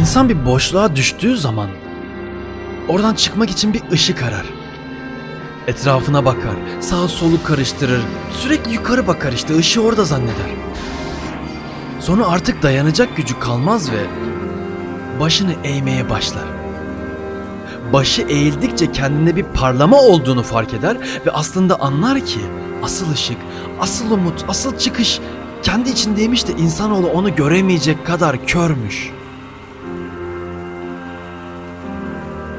İnsan bir boşluğa düştüğü zaman oradan çıkmak için bir ışık arar. Etrafına bakar, sağ solu karıştırır, sürekli yukarı bakar işte ışığı orada zanneder. Sonra artık dayanacak gücü kalmaz ve başını eğmeye başlar. Başı eğildikçe kendinde bir parlama olduğunu fark eder ve aslında anlar ki asıl ışık, asıl umut, asıl çıkış kendi içindeymiş de insanoğlu onu göremeyecek kadar körmüş.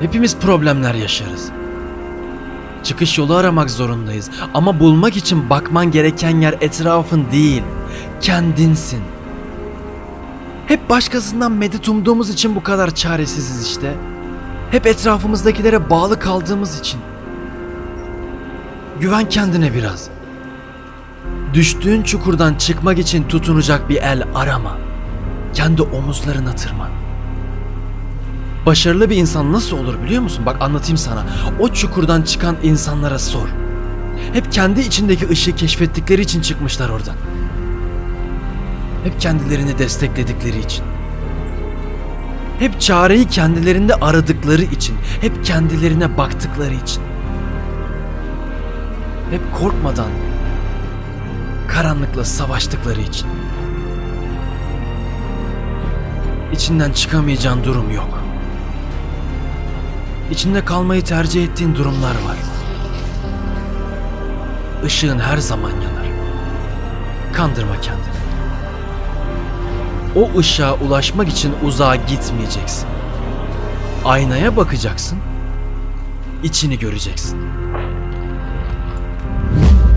Hepimiz problemler yaşarız. Çıkış yolu aramak zorundayız ama bulmak için bakman gereken yer etrafın değil, kendinsin. Hep başkasından medet umduğumuz için bu kadar çaresiziz işte. Hep etrafımızdakilere bağlı kaldığımız için. Güven kendine biraz. Düştüğün çukurdan çıkmak için tutunacak bir el arama. Kendi omuzlarına tırman. Başarılı bir insan nasıl olur biliyor musun? Bak anlatayım sana. O çukurdan çıkan insanlara sor. Hep kendi içindeki ışığı keşfettikleri için çıkmışlar oradan. Hep kendilerini destekledikleri için. Hep çareyi kendilerinde aradıkları için, hep kendilerine baktıkları için. Hep korkmadan karanlıkla savaştıkları için. İçinden çıkamayacağın durum yok. İçinde kalmayı tercih ettiğin durumlar var. Işığın her zaman yanar. Kandırma kendini. O ışığa ulaşmak için uzağa gitmeyeceksin. Aynaya bakacaksın. içini göreceksin.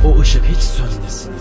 O ışık hiç sönmesin.